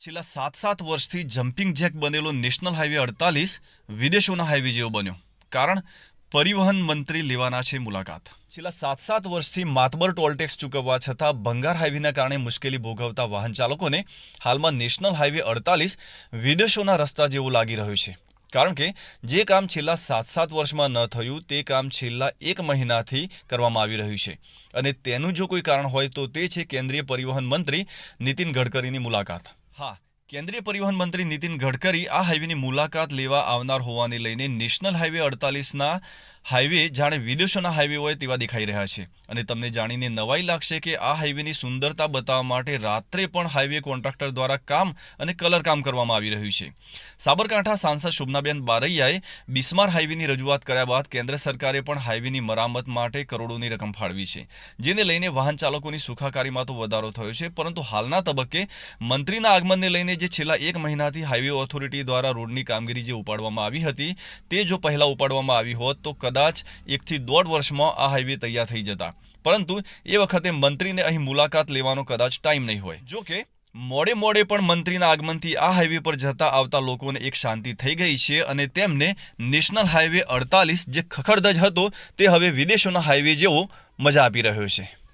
છેલ્લા સાત સાત વર્ષથી જમ્પિંગ જેક બનેલો નેશનલ હાઈવે અડતાલીસ વિદેશોના હાઈવે જેવો બન્યો. કારણ પરિવહન મંત્રી લેવાના છે મુલાકાત. છેલ્લા સાત સાત વર્ષથી માતબર ટોલટેક્સ ચૂકવવા છતાં ભંગાર હાઈવેના કારણે મુશ્કેલી ભોગવતા વાહન ચાલકોને હાલમાં નેશનલ હાઈવે અડતાલીસ વિદેશોના રસ્તા જેવું લાગી રહ્યું છે. કારણ કે જે કામ છેલ્લા સાત સાત વર્ષમાં ન થયું તે કામ છેલ્લા એક મહિનાથી કરવામાં આવી રહ્યું છે. અને તેનું જો કોઈ કારણ હોય તો તે છે કેન્દ્રીય પરિવહન મંત્રી નીતિન ગડકરીની મુલાકાત. હા, કેન્દ્રીય પરિવહન મંત્રી નીતિન ગડકરી આ હાઈવેની મુલાકાત લેવા આવનાર હોવાને લઈને નેશનલ હાઈવે અડતાલીસના હાઈવે જાણે વિદેશોના હાઈવે હોય તેવા દેખાઈ રહ્યા છે. અને તમને જાણીને નવાઈ લાગશે કે આ હાઈવેની સુંદરતા બતાવવા માટે રાત્રે પણ હાઈવે કોન્ટ્રાક્ટર દ્વારા કામ અને કલર કામ કરવામાં આવી રહ્યું છે. સાબરકાંઠા સાંસદ શોભનાબેન બારૈયાએ બિસ્માર હાઈવેની રજૂઆત કર્યા બાદ કેન્દ્ર સરકારે પણ હાઈવેની મરામત માટે કરોડોની રકમ ફાળવી છે. જેને લઈને વાહન ચાલકોની સુખાકારીમાં તો વધારો થયો છે, પરંતુ હાલના તબક્કે મંત્રીના આગમનને લઈને જે છેલ્લા એક મહિનાથી હાઈવે ઓથોરિટી દ્વારા રોડની કામગીરી જે ઉપાડવામાં આવી હતી, તે જો પહેલાં ઉપાડવામાં આવી હોત તો કદાચ એકથી દોઢ વર્ષમાં આ હાઈવે તૈયાર થઈ જતા. પરંતુ એ વખતે મંત્રીને અહીં મુલાકાત લેવાનો કદાચ ટાઈમ નહીં હોય. જો કે, મોડે મોડે પણ મંત્રીના આગમનથી આ હાઈવે પર જતા આવતા લોકોને એક શાંતિ થઈ ગઈ છે અને તેમને નેશનલ હાઈવે અડતાલીસ જે ખખડધજ હતો તે હવે વિદેશોના હાઈવે જેવો મજા આપી રહ્યો છે.